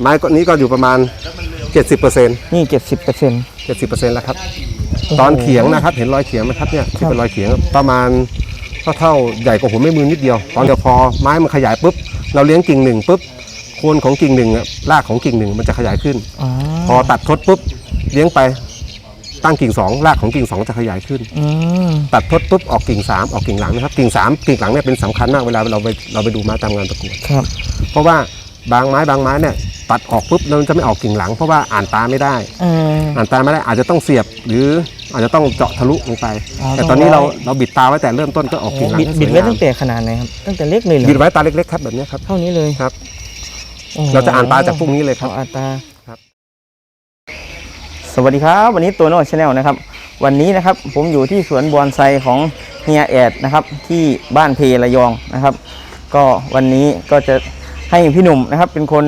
ไม้ก็นี้ก็อยู่ประมาณ 70เปอร์เซ็นต์นี่เจ็ดสิบเปอร์เซ็นต์70เปอร์เซ็นต์แล้วครับ ตอนเขียงนะครับ เห็นรอยเขียงไหมครับเนี่ยที่เป็นรอยเขียงประมาณเท่าเท่าใหญ่กว่าหัวแม่มือนิดเดียว ตอนเดียวพอไม้มันขยายปุ๊บ เราเลี้ยงกิ่งหนึ่งปุ๊บโคนของกิ่งหนึ่งอะรากของกิ่งหนึ่งมันจะขยายขึ้น อ๋อพอตัดทดปุ๊บเลี้ยงไปตั้งกิ่งสองรากของกิ่งสองจะขยายขึ้น อืมตัดทดปุ๊บออกกิ่งสามออกกิ่งหลังนะครับกิ่งสามกิ่งหลังเนี่ยเป็นสำคัญมากเวลาเราไปเราไปดูไม้ตามงานประกวด ครับ เพราะว่าบางไม้บางไม้เนี่ย ตัดออกปุ๊บแล้วมันจะไม่ออกกิ่งหลัง เพราะว่าอ่านตาไม่ได้เอออ่านตาไม่ได้อาจจะต้องเสียบหรืออาจจะต้องเจาะทะลุลงไป อ๋อแต่ตอนนี้ต้เราองไว้ เราบิดตาไว้แต่เริ่มต้นก็ออกกิ่งหลังบิดให้สบิวดยไว้งามตั้งแต่ขนาดไหนครับ ตั้งแต่เล็กเลยเหรอบิดไว้ตาเล็กๆครับแบบนี้ครับ เท่านี้เลยครับโอ้โหเราจะอ่านตาจากพวกนี้เลยครับอ๋ออ่านตาครับ สวัสดีครับ วันนี้ตัวโน้ตชาแนลนะครับ วันนี้นะครับผมอยู่ที่สวนบอนไซของเฮียแอดนะครับ ที่บ้านเพระยองนะครับ ก็วันนี้ก็จะให้พี่หนุ่มนะครับ เป็นคน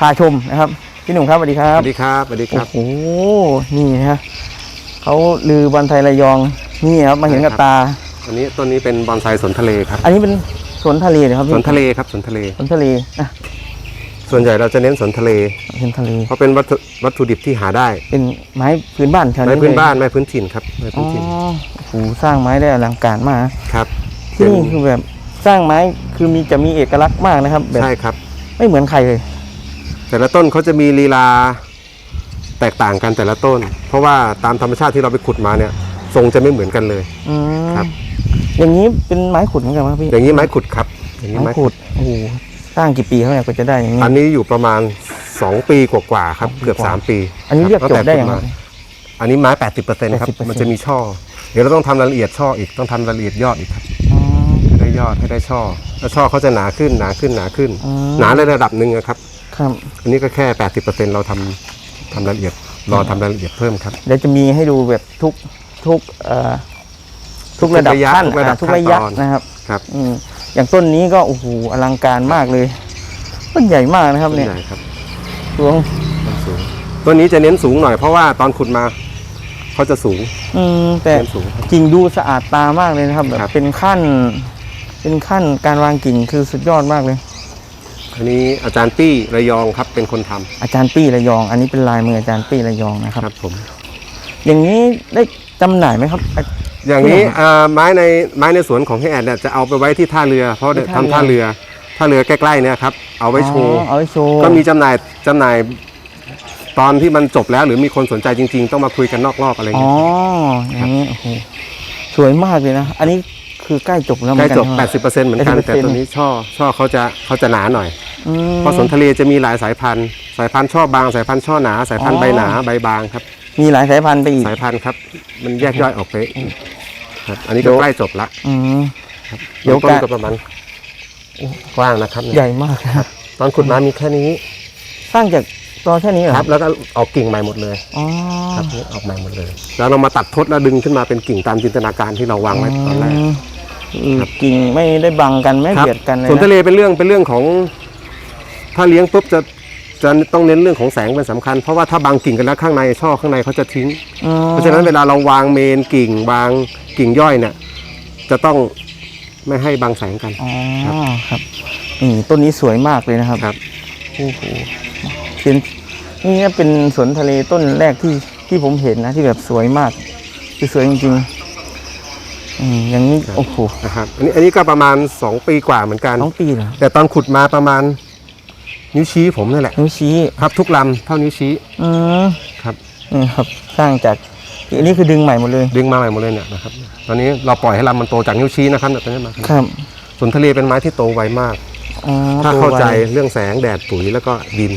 พาชมนะครับ พี่หนุ่มครับสวัสดีครัสบวัสดีครับสวัสดีครับ โอ้โหนี่นะฮะเขาลือบอลไทยระยองนี่ครับมาเห็นกับตา อันนี้ต้นนี้เป็นบอนไซสวนทะเลครับ อันนี้เป็นสวนทะเลเหรอครับสพี่วนทะเลครับสวนทะเล สวนทะเลอะส่วนใหญ่เราจะเน้นสวนทะเล สวนทะเล เพราะเป็นวัตถุวัตถุดิบที่หาได้เป็นไม้พื้นบ้านแถวไม้นี้พื้นเลยบ้านไม้พื้นถิ่นครับไม้อ๋พื้อนถิ่นโอ้โหสร้างไม้ได้อลังการมากครับที่นี่คือแบบสร้างไม้คือมีจะมีเอกลักษณ์มากนะครับ แบบใช่ครับไม่เหมือนใครเลย แต่ละต้นเขาจะมีลีลาแตกต่างกันแต่ละต้น เพราะว่าตามธรรมชาติที่เราไปขุดมาเนี่ยทรงจะไม่เหมือนกันเลย อืมครับ อย่างนี้เป็นไม้ขุดเหมือนกันไหมพี่อย่างนี้ไม้ขุดครับ อย่างนี้ไม้ไม้ขุดโอ้โหสร้างกี่ปีเขาเนี่ยกว่าจะได้อย่างนี้ อันนี้อยู่ประมาณ 2 ปีกว่าๆครับ เกือบ 3 ปีอันนี้เรียกตั้จบแต่ได้ขุยังไงมาอันนี้ไม้80%ครับ80%มันจะมีช่อ เดี๋ยวเราต้องทำรายละเอียดช่ออีกต้องทำรายละเอียดยอดอีกครับอ๋อ ให้ได้ยอดให้ได้ช่อ แล้วช่อเขาจะหนาขึ้นหนาขึ้นหนาขึ้น อืม หนาในระดับหนึ่งอะครับ ครับอันนี้ก็แค่80%เราทำทำรายละเอียดรอทำรายละเอียดเพิ่มครับ เดี๋ยวจะมีให้ดูแบบทุกทุกเอ่อทุกระดับทุกระยะขั้นทุกระดับอ่าทุกระยะขั้นตอน นะครับ ครับอืมอย่างต้นนี้ก็โอ้โหอลังการมากเลยต้นใหญ่มากนะครับต้นเนี่ยใหญ่ครับสูงต้นสูงต้นนี้จะเน้นสูงหน่อยเพราะว่าตอนขุดมาเขาจะสูงอืมแต่เน้นสูงครับกิ่งดูสะอาดตามากเลยนะครับแบบครับ เป็นขั้น เป็นขั้นการวางกิ่งคือสุดยอดมากเลย อันนี้อาจารย์ปี้ระยองครับเป็นคนทำอาจารย์ปี้ระยอง อันนี้เป็นลายมืออาจารย์ปี้ระยองนะครับครับผม อย่างนี้ได้จำหน่ายไหมครับอะอย่างนี้ที่ไหนครับอ่าไม้ในไม้ในสวนของพี่แอดเนี่ยจะเอาไปไว้ที่ท่าเรือ เพราะที่ทำท่าท่าเรืเรืออท่าเรือใกล้ๆเนี่ยครับเอาไว้โชว์อ๋อเอาไว้โชว์ก็มีจำหน่ายจำหน่ายตอนที่มันจบแล้วหรือมีคนสนใจจริง ๆ ต้องมาคุยกันนอกรอบอะไรอ๋อเงี้ยอย่างนี้โอ้โหสวยมากเลยนะ อันนี้คือใกล้จบแล้วเหใกมืล้อนกันจบใช่ไหม80%เหมือนกัน80%แต่ตัวนี้ช่อช่อเขาจะเขาจะหนาหน่อยอืม เพราะสวนทะเลจะมีหลายสายพันธุ์ สายพันธุ์ช่อบาง สายพันธุ์ช่อหนา สายพันธุ์อ๋อใบหนาใบบางครับ มีหลายสายพันธุ์ไปอีก สายพันธุ์ครับ มันแยกย่อยออกไปครับ อันนี้ก็เดี๋ยวใกล้จบละอืมครับเดี๋ยวต้นการก็ประมาณกว้างนะครับ ใหญ่มากนะครับ ตอนขุดมามีแค่นี้ สร้างจากตอแค่นี้เหรอครับ แล้วก็ออกกิ่งใหม่หมดเลยอ๋อครับนี่ออกใหม่หมดเลย แล้วเรามาตัดทดแล้วดึงขึ้นมาเป็นกิ่งตามจินตนาการที่เราวางไว้ตอนแรกมอืมกิ่งไม่ได้บังกันไม่ครับเบียดกันเลยสวนทะนะเลเป็นเรื่องเป็นเรื่องของ ถ้าเลี้ยงปุ๊บจะจะต้องเน้นเรื่องของแสงเป็นสำคัญ เพราะว่าถ้าบางกิ่งกันแล้วข้างในช่อข้างในเขาจะทิ้งอืมเพราะฉะนั้นเวลาเราวางเมนกิ่งวางกิ่งย่อยเนี่ยจะต้องไม่ให้บังแสงกันอ๋อครับครับนี่ต้นนี้สวยมากเลยนะครับครับโอ้โหเป็นนี่เป็นสวนทะเลต้นแรกที่ที่ผมเห็นนะที่แบบสวยมาก คือสวยจริงๆอืมอย่างนี้โอ้โหนะครับอันนี้อันนี้ก็ประมาณ 2 ปีกว่าเหมือนกันสองปีเหรอแต่ตอนขุดมาประมาณ นิ้วชี้ผมนั่นแหละนิ้วชี้ครับทุกลำเท่านิ้วชี้อืมครับนี่ครับสร้างจากอันนี้คือดึงใหม่หมดเลย ดึงมาใหม่หมดเลยเนี่ยนะครับตอนนี้เราปล่อยให้ลำมันโตจากนิ้วชี้นะครับเนี่ยตอนนี้มาครับสวนทะเลเป็นไม้ที่โตไวมากอ๋อถ้าตัวเข้าใจไวเรื่องแสงแดดปุ๋ยแล้วก็ดิน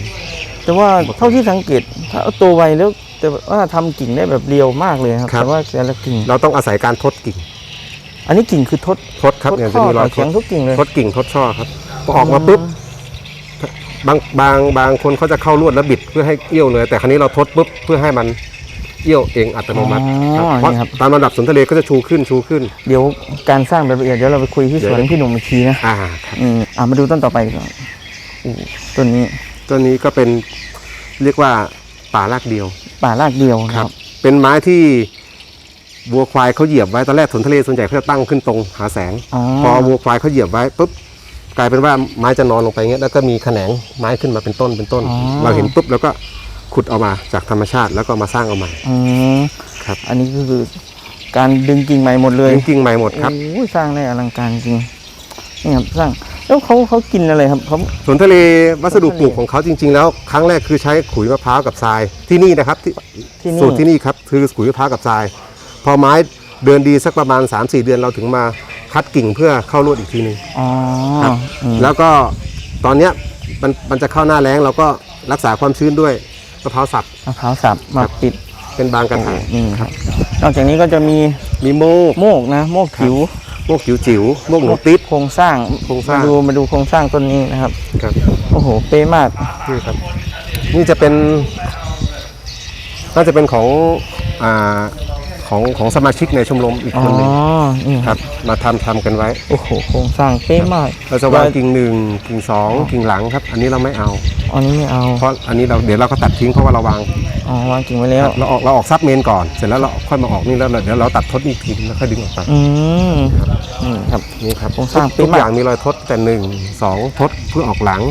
แต่ว่าเท่าที่สังเกตถ้าเอาตัวไวแล้วแต่ว่าทำกิ่งได้แบบเรียวมากเลยครับครับแต่ว่าแต่ละกิ่งเราต้องอาศัยการทดกิ่ง อันนี้กิ่งคือทดทดครับทดเนี่ยข้จะอมีรต่ออยทเฉียดงทุกกิ่งเลยทดกิ่งทดช่อครับพอออกมาปุ๊บ บางบางบางคนเขาจะเข้าลวดแล้วบิดเพื่อให้เอี้ยวเลย แต่ครั้นี้เราทดปุ๊บเพื่อให้มันเอี้ยวเองอัตโนมัติอ๋อครับเพราะนี่ครับ ตามระดับสวนทะเลก็จะชูขึ้นชูขึ้น เดี๋ยวการสร้างรายละเอียดเดี๋ยวเราไปคุยที่สวนเดี๋ยวพี่หนุ่มอีกทีนะอ่าครับอืมอ่ามาดูต้นต่อไปดีกว่อนอู้ต้นนี้ต้นนี้ก็เป็นเรียกว่าป่ารากเดียว ป่ารากเดียวนะครับ เป็นไม้ที่วัวควายเขาเหยียบไว้ตอนแรกสวนทะเลส่วนใหญ่เขาจะตั้งขึ้นตรงหาแสง อ๋อพอวัวควายเขาเหยียบไว้ปุ๊บ กลายเป็นว่าไม้จะนอนลงไปเงี้ยแล้วก็มีแขนงไม้ขึ้นมาเป็นต้นเป็นต้น อ๋อ เราเห็นปุ๊บแล้วก็ขุดเออกมาจากธรรมชาติแล้วก็มาสร้างเอาใหม่ อืมครับ อันนี้ก็คือการดึงกิ่งใหม่หมดเลยจริงๆใหม่หมดครับ โอ้ยสร้างได้อลังการจริงนี่ครับสร้างแล้วเขาเขากินอะไรครับเขา สวนทะเลวัสดุปลูกของเขาจริง ๆ แล้วครั้งแรกคือใช้ขุยมะพร้าวกับทรายที่นี่นะครับที่ที่นี่ สูตรที่นี่ครับคือขุยมะพร้าวกับทราย พอไม้เดินดีสักประมาณ 3-4 เดือนเราถึงมา คัดกิ่งเพื่อเข้ารวดอีกทีหนึงอ๋อครับอืมแล้วก็ตอนเนี้ยมันมันจะเข้าหน้าแล้งเราก็รักษาความชื้นด้วยมะพร้าวสับมะพร้าวสับมาปิดเป็นบางกระถางนี่ครับ นอกจากนี้ก็จะมีมีโมกโมกนะโมกผิวโมกจิ๋วจิ๋วๆโมกหนูติ๊บโครงสร้างโครงสร้าง มาดูมาดูโครงสร้างต้นนี้นะครับ ครับโอ้โหเป๊ะมากนี่ครับ นี่จะเป็น น่าจะเป็นของอ่า ของของสมาชิกในชมรมอีกอ๋อคนหนึ่งนี่ครับมาทำทำกันไว้โอ้โหโครงสร้างเป๊ะมากเราจะวางกิ่งหนึ่งกิ่งสองกิ่งหลังครับ อันนี้เราไม่เอา อันนี้ไม่เอาเพราะอันนี้เราเดี๋ยวเราก็ตัดทิ้งเพราะว่าเราวางอ๋อวางกิ่งไว้แล้ว เราออกเราออกซับเมนก่อนเสร็จแล้วเราค่อยมาออกนี่แล้วเดี๋ยวเราตัดทดอีกทีแล้วค่อยดึงออกไปอืมนี่ครับ นี่ครับโครงสร้างทุกเป๊ะมากอย่างมีรอยทดแต่หนึ่งสองทดเพื่อออกหลัง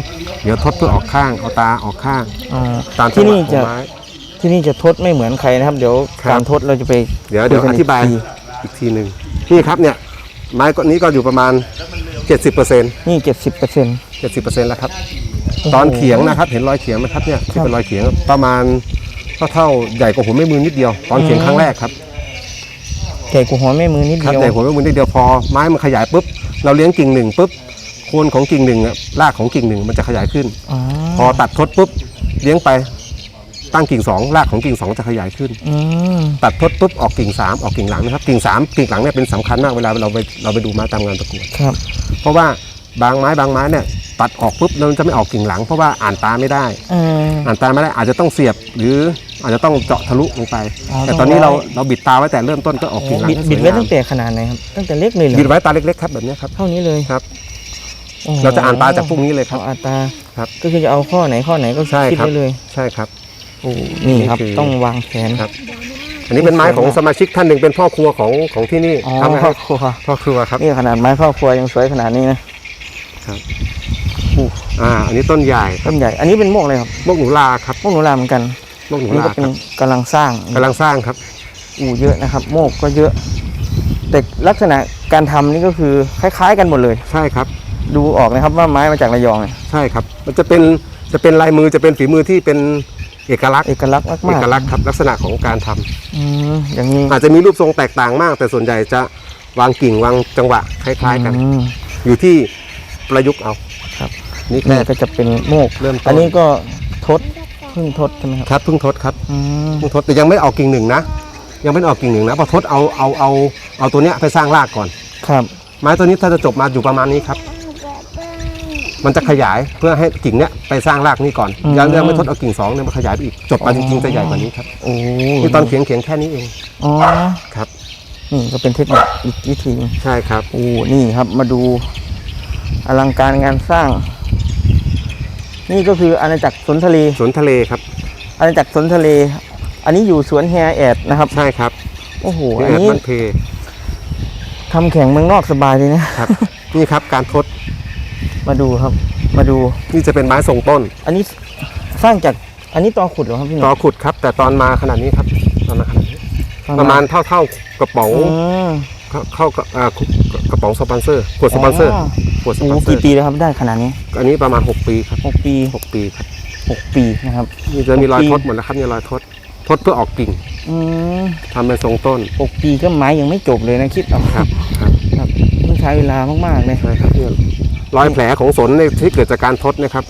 เดี๋ยวทดเพื่อออกข้างเอาตาออกข้าง อ๋อตามที่นี่จังหวขจะองไม้ ที่นี่จะทดไม่เหมือนใครนะครับ เดี๋ยวครับ การทดเราจะไปเดี๋ยวเดี๋ยวคุอกันธิบายกทีอีกทีหนึ่งนี่ครับเนี่ยไม้ก้อนนี้ก็อยู่ประมาณ 70%นี่เจ็ดสิบเปอร์เซ็นต์ 70%แล้วครับ ตอนเขียงนะครับ เห็นรอยเขียงไหมครับเนี่ยที่เป็นรอยเขียงประมาณเท่าเท่าใหญ่กว่าหัวแม่มือนิดเดียว ตอนเขียงครั้งแรกครับใหญ่กว่าหัวแม่มือนิดครับเดียวใหญ่กว่าหัวแม่มือนิดเดียวพอไม้มันขยายปุ๊บเราเลี้ยงกิ่งหนึ่งปุ๊บโคนของกิ่งหนึ่งอะรากของกิ่งหนึ่งมันจะขยายขึ้น อ๋อพอตัดทดปุ๊บเลี้ยงไป ตั้งกิ่งสองรากของกิ่งสองจะขยายขึ้น อืมตัดทดปุ๊บออกกิ่งสามออกกิ่งหลังนะครับกิ่งสามกิ่งหลังเนี่ยเป็นสำคัญมากเวลาเราไปเราไปดูไม้ตามงานประกวดครับ เพราะว่าบางไม้บางไม้เนี่ยตัดออกปุ๊บแล้วมันจะไม่ออกกิ่งหลัง เพราะว่าอ่านตาไม่ได้ เออ อ่านตาไม่ได้อาจจะต้องเสียบหรืออาจจะต้องเจาะทะลุลงไป อ๋อแต่ตอนนี้ต้เราองไว้ เราบิดตาไว้แต่เริ่มต้นก็ออกกิ่งหลังบิดให้สบิดวยไว้งามตั้งแต่ขนาดไหนครับ ตั้งแต่เล็กเลยเหรอบิดไว้ตาเล็กๆครับแบบเนี้ยครับ เท่านี้เลยครับโอ้โหเราจะอ่านตาจากพวกนี้เลยครับ เอาอ่านตาครับก็คือจะเอาข้อไหนข้อไหนก็ใช่คิดครับไว้เลย ใช่ครับ โอ้นี่ครับนี่คือ ต้องวางแผนครับ อันนี้เป็นไม้ของสมาชิกท่านหนึ่งเป็นพ่อครัวของของที่นี่อ๋อทำให้ครอบครัวพ่อครัวครับนี่ขนาดไม้ครอบครัวยังสวยขนาดนี้นะอ่าอันนี้ต้นใหญ่ต้นใหญ่ อันนี้เป็นโมกเลยครับมกหนูลาครับโมกหนูรามเหมือนกันมกหนูอันนี้ลาก็เป็นครับกำลังสร้างกำลังสร้างครับ อู่เยอะนะครับ โมกก็เยอะ แต่ลักษณะการทำนี่ก็คือคล้าย ๆ กันหมดเลย ใช่ครับ ดูออกนะครับว่าไม้มาจากระยองเนี่ยใช่ครับ มันจะเป็นจะเป็นลายมือจะเป็นฝีมือที่เป็น เอกลักษณ์เอกลักษณ์เอมากกลักษณ์ครับลักษณะของการทำๆอืมอย่างนี้อาจจะมีรูปทรงแตกต่างมาก แต่ส่วนใหญ่จะวางกิ่งวางจังหวะคล้าย ๆ กัน อืม อยู่ที่ประยุกต์เอาครับ นี่นี่แค่ก็จะเป็นโมกเริ่มต้น อันนี้ก็ทดเพิ่งทดใช่ไหมครับครับเพิ่งทดครับอืมเพิ่งทดแต่ยังไม่ออกกิ่งหนึ่งนะ ยังไม่ออกกิ่งหนึ่งนะพอทดเอาเอาเอาเอาตัวเนี้ยไปสร้างรากก่อน ครับไม้ตัวนี้ถ้าจะจบมาอยู่ประมาณนี้ครับ มันจะขยายเพื่อให้กิ่งเนี้ยไปสร้างรากนี่ก่อนอืม ยังยังไม่ทดเอากิ่งสองเนี่ยมาขยายไปอีกจบมาจริงๆจะใหญ่กว่านี้ครับโอ้นี่ตอนเขียงเขียงแค่นี้เองอ๋อครับ นี่ก็เป็นเทคนิคอีกวิธีหนึ่ง ใช่ครับ โอ้ นี่ครับ มาดูอลังการงานสร้าง นี่ก็คืออาณาจักรสวนทะเล สวนทะเลครับอาณาจักรสวนทะเล อันนี้อยู่สวนแฮแอดนะครับ ใช่ครับโอ้โหนี่อันแอดนี้บ้านเพ ทำแข่งเมืองนอกสบายเลยนะ ครับ นี่ครับการทด มาดูครับ มาดู นี่จะเป็นไม้ทรงต้น อันนี้สร้างจากอันนี้ตอขุดเหรอครับพี่หตนุ่อมขุดครับ แต่ตอนมาขนาดนี้ครับตอนมาขนาดนี้ประมาณเท่าเท่ากระป๋องอืมเข้าเข้ากับอ่ากระป๋องสปอนเซอร์ขวดสปอนเซอร์ขวดสโอ้ปอนเซอกี่ร์ปีแล้วครับได้ขนาดนี้ อันนี้ประมาณ 6 ปีครับหกปี 6 ปีครับหกปีนะครับนี่จะมีรอยหกปีทดหมดแล้วครับมีรอยทดทดเพื่อออกกิ่งอืมทำเป็นทรงต้นหกปีก็ไม้ยังไม่จบเลยนะคิดเอาครับ ครับครับต้องใช้เวลามากๆเลยใช่ครับเนี่ย รอยแผลของสนในที่เกิดจากการทดเนะครับ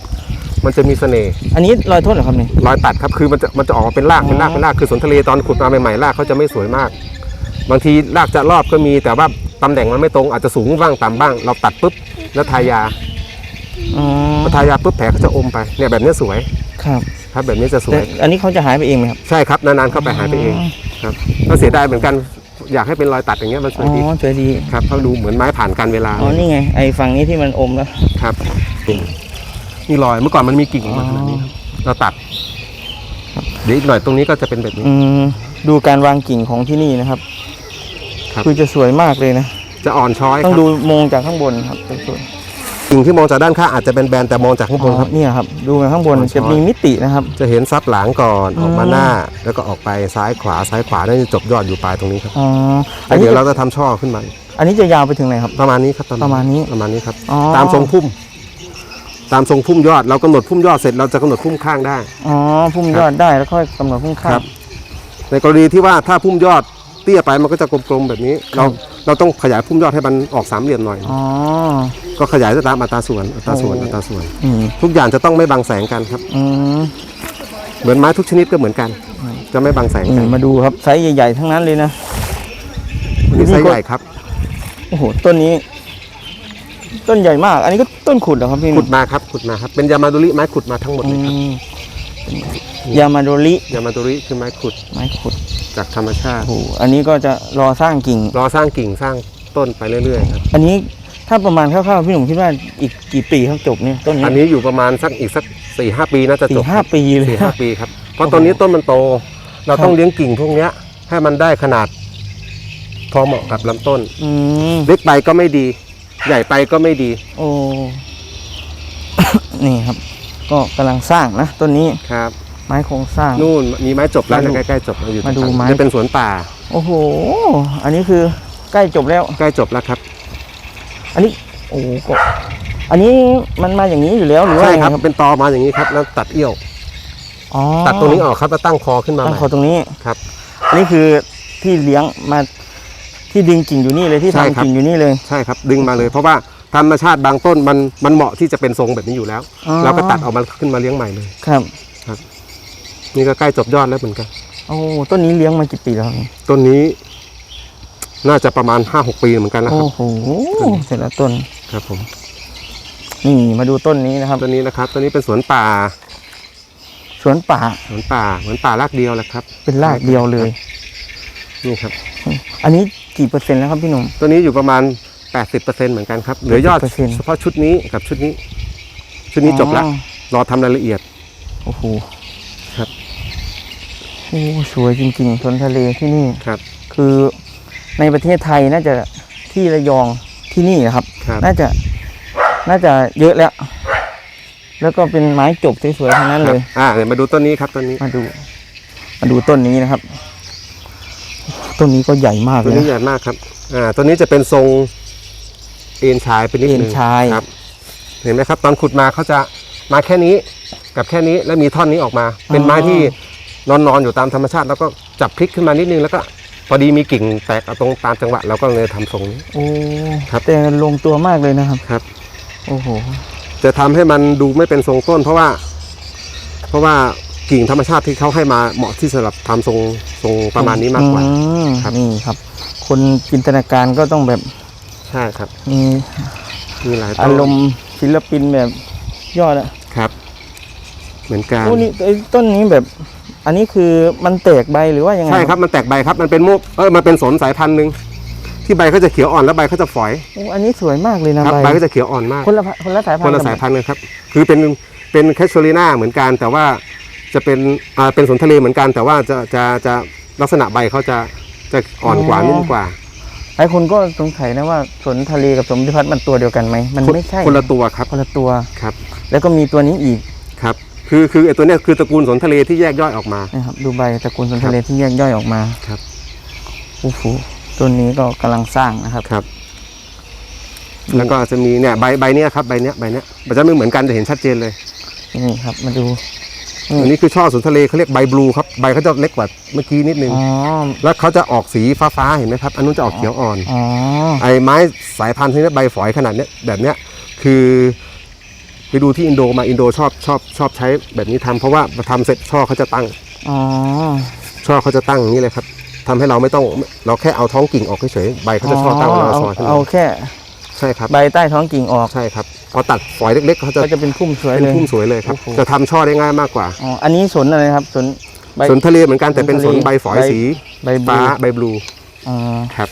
มันจะมีเสน่ห์อันนี้รอยโทษเหรอครับเนี่ย รอยตัดครับคือมันจะมันจะออกมาเป็นรากเป็นรากเป็นรากคือสนทะเลตอนขุดมาใหม่ๆรากเขาจะไม่สวยมาก บางทีรากจะรอบก็มีแต่ว่าตำแหน่งมันไม่ตรงอาจจะสูงบ้างต่ำบ้าง เราตัดปุ๊บแล้วทายาอ๋อ พอทายาปุ๊บแผลก็จะอมไปเนี่ยแบบนี้สวยครับครับแบบนี้จะสวแต่ย อันนี้เขาจะหายไปเองไหมครับ ใช่ครับนานๆเข้าไปหายไปเองครับก็เสียดายเหมือนกัน อยากให้เป็นรอยตัดอย่างเงี้ยมันสอ๋วยดีอสวยดี ครับเขาดูเหมือนไม้ผ่านการเวลาอ๋อ นี่ไง ไอ้ฝั่งนี้ที่มันอมแล้ว ครับนี่รอยเมื่อก่อนมันมีกิ่งมาขนาดนี้เราตัดเดี๋ยวอีกหน่อยตรงนี้ก็จะเป็นแบบนี้ อืม ดูการวางกิ่งของที่นี่นะครับครับคือจะสวยมากเลยนะ จะอ่อนช้อยคต้อรังบดูมองจากข้างบนครับสวย กิ่งที่มองจากด้านข้างอาจจะเป็นแบนแต่มองจากข้างบนครับ เนี่ยครับ ดูข้างบนอ๋อจะมีมิตินะครับ จะเห็นซับหลังก่อนอืมออกมาหน้า แล้วก็ออกไปซ้ายขวาซ้ายขวาแล้วจะจบยอดอยู่ปลายตรงนี้ครับอ๋ออัแล้นวนี้เดี๋ยวจะเราจะทำช่อขึ้นมา อันนี้จะยาวไปถึงไหนครับ ประมาณนี้ครับประมาณนี้ประมาณนี้ครับอ๋อตามทรงพุ่ม ตามทรงพุ่มยอดเรากำหนดพุ่มยอดเสร็จเราจะกำหนดพุ่มข้างได้อ๋อพุ่มยอดได้แล้วค่อยกำหนดพุ่มข้าครังบในกรณีที่ว่าถ้าพุ่มยอดเตี้ยไปมันก็จะกลมๆแบบนี้ เราเราต้องขยายพุ่มยอดให้มันออกสามเหลี่ยมหน่อยอ๋อ ก็ขยายตามอัตราส่วนอัตราส่วนโอ้อัตราส่วน อืมทุกอย่างจะต้องไม่บังแสงกันครับ อืมเหมือนไม้ทุกชนิดก็เหมือนกัน จะไม่บังแสงกันี่นมาดูครับไซส์ใหญ่ๆทั้งนั้นเลยนะนี่ไซส์ใหญ่ครับโอ้โหต้นนี้ ต้นใหญ่มาก อันนี้ก็ต้นขุดเหรอครับพี่ขุดมาครับขุดมาครับเป็นยามาดุริไม้ขุดมาทั้งหมดอืเลยครับมยามาโดริยามาดุริคือไม้ขุดไม้ขุดจากธรรมชาติ โอ้โหอันนี้ก็จะรอสร้างกิ่ง รอสร้างกิ่งสร้างต้นไปเรื่อยๆครับ อันนี้ ถ้าประมาณคร่าวๆพี่หนุ่มคิดว่าอีกกี่ปีครับจบเนี่ยต้นนี้อันนี้อยู่ประมาณสักอีกสักสี่ห้าปีน่าจะจสี่บห้าปีเลย สี่ห้าปีครับ เพราะตอนนี้ต้นมันโต เราต้องเลี้ยงกิ่งพวกเนี้ย ให้มันได้ขนาด พอเหมาะกับลำต้น อืมเล็กไปก็ไม่ดี ใหญ่ไปก็ไม่ดีโอ้ นี่ครับ ก็กำลังสร้างนะต้นนี้ครับ ไม้โครงสร้าง นู่นมีไม้จบแล้วมาดูนะใกล้ๆจบแล้วอยู่มาดูตรงกลงไม้ จะเป็นสวนป่า โอ้โห อันนี้คือใกล้จบแล้ว ใกล้จบแล้วครับ อันนี้โอ้โหก็อันนี้มันมาอย่างนี้อยู่แล้วหรือว่าใช่ยังคไงรับครับ เป็นตอมาอย่างนี้ครับ แล้วตัดเอี้ยว อ๋อตัดตรงนี้ออกครับแล้วตั้งคอขึ้นมาตั้ใหงม่ คอตรงนี้ครับ อันนี้คือที่เลี้ยงมาที่ดึงกิ่งอยู่นี่เลยที่ใช่ครับ ทำกิ่งอยู่นี่เลย ใช่ครับ ดึงมาเลย เพราะว่าธรรมชาติบางต้นมันมันเหมาะที่จะเป็นทรงแบบนี้อยู่แล้ว อ๋อ เราก็ตัดออกมาขึ้นมาเลี้ยงใหม่เลย ครับ นี่ก็ใกล้จบยอดแล้วเหมือนกัน โอ้ต้นนี้เลี้ยงมากี่ปีแล้วครับต้นนี้ น่าจะประมาณ5-6ปีเหมือนกันนะครับโอ้โหเสร็จแล้วต้น ครับผมนี่มาดูต้นนี้นะครับ ต้นนี้นะครับต้นนี้เป็นสวนป่าสวนป่าสวนป่าเหมือนป่ารากเดียวแหละครับ เป็นรากเดียวเลย นี่ครับอันนี้กี่เปอร์เซ็นต์แล้วครับพี่หนุ่มตัวนี้อยู่ประมาณ 80%เหมือนกันครับเหลือยอด80%เฉพาะชุดนี้กับชุดนี้ ชุดนี้จบแล้วอ๋อรอทำรายละเอียด โอ้โหครับ โอ้สวยจริงๆสวนทะเลที่นี่ ครับ คือ ในประเทศไทยน่าจะที่ระยองที่นี่นะครับ ครับ น่าจะน่าจะเยอะแล้ว แล้วก็เป็นไม้จบสวยๆทั้งนั้นเลยครับอ่าเดี๋ยวมาดูต้นนี้ครับต้นนี้มาดู มาดูต้นนี้นะครับ ต้นนี้ก็ใหญ่มากต้เลนยนี้นะ ใหญ่มากครับ อ่าต้นนี้จะเป็นทรงเอ็นชายเป็นนิดนึงเอ็นชาย ครับ เห็นไหมครับ ตอนขุดมาเขาจะมาแค่นี้กับแค่นี้แล้วมีท่อนนี้ออกมา เป็นไม้ที่นอนนอนๆอยู่ตามธรรมชาติ แล้วก็จับพลิกขึ้นมานิดนึงแล้วก็ พอดีมีกิ่งแตกเอาตรงตามจังหวะเราก็เลยทำทรงนี้ โอ้ครับ แต่ลงตัวมากเลยนะครับ ครับ โอ้โห จะทำให้มันดูไม่เป็นทรงต้น เพราะว่า เพราะว่ากิ่งธรรมชาติที่เขาให้มาเหมาะที่สำหรับทำทรงทรงประมาณนี้มากกว่า อืมครับ นี่ครับ คนจินตนาการก็ต้องแบบใช่ครับ มีมีหลายต้นอารมณ์ศิลปินแบบยอดอะครับ เหมือนกันโอ้นี่ไอ้ต้นนี้แบบ อันนี้คือมันแตกใบหรือว่ายังไงใช่ครับมันแตกใบครับมันเป็นมุกเออมันเป็นสนสายพันธุ์หนึ่งที่ใบเขาจะเขียวอ่อนแล้วใบเขาจะฝอยโอ้อันนี้สวยมากเลยนะครับใบใบก็จะเขียวอ่อนมากคนละคนละสายพันคธุ์นละกัสายพันธุ์กันครับคือเป็นเป็นแคชช o ลีนาเหมือนกัน แต่ว่าจะเป็นอ่าเป็นสนทะเลเหมือนกัน แต่ว่าจะจะจะลักษณะใบเขาจะจะอ่อนกว่านุ่มกว่าหลายคนก็สงสัยนะว่าสนทะเลกับสมพิพัฒน์มันตัวเดียวกันไหมมันไม่ใช่คนละตัวครับคนละตัวครับ แล้วก็มีตัวนี้อีก ครับคือคือไอตัวเนี้ยคือตระกูลสนทะเลที่แยกย่อยออกมา นะครับ ดูใบตระกูลสนทะเลที่แยกย่อยออกมาครับ โอ้โหต้นนี้ก็กำลังสร้างนะครับ ครับ แล้วก็จะมีเนี่ยใบใบเนี้ยครับใบเนี้ยใบเนี้ยมันจะไม่เหมือนกันจะเห็นชัดเจนเลย นี่ครับ มาดูอืมอันนี้คือช่อสนทะเลเขาเรียกใบบลูครับใบเขาจะเล็กกว่าเมื่อกี้นิดนึง อ๋อ แล้วเขาจะออกสีฟ้าๆเห็นไหมครับอันนู้นจะออกเขียวอ่อน อ๋อ ไอ้ไม้สายพันธุ์ที่นี้ใบฝอยขนาดเนี้ยแบบเนี้ยคือ ไปดูที่อินโดมาอินโดชอบชอบชอบใช้แบบนี้ทำเพราะว่าพอทำเสร็จช่อเขาจะตั้งอ๋อช่อเขาจะตั้งอย่างนี้เลยครับทำให้เราไม่ต้องเราแค่เอาท้องกิ่งออกเฉยๆใบเขาจะช่อตั้งแล้วเราเอาซอยขึ้นเอามาแค่ใช่ครับใบใต้ท้องกิ่งออกใช่ครับพอตัดฝอยเล็ก ๆเขาจะก็จะเป็นพุ่มสวยเป็นเลยพุ่มสวยเลยครับโอ้โหจะทำช่อได้ง่ายมากกว่าอ๋ออันนี้สนอะไรครับสนใบสนทะเลเหมือนกันแต่เป็นสนใบฝอยใบสีใบบลูฟ้าใบบลูอ๋อครับ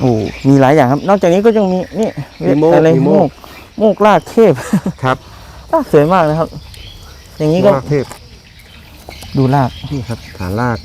โอ้มีหลายอย่างครับ นอกจากนี้ก็ยังมีนี่มีโมกอะไรมีโมโมกกโมกลากเทพครับลากสวยมากนะครับ อย่างนี้ก็รากเทพดูลากนี่ครับฐานราก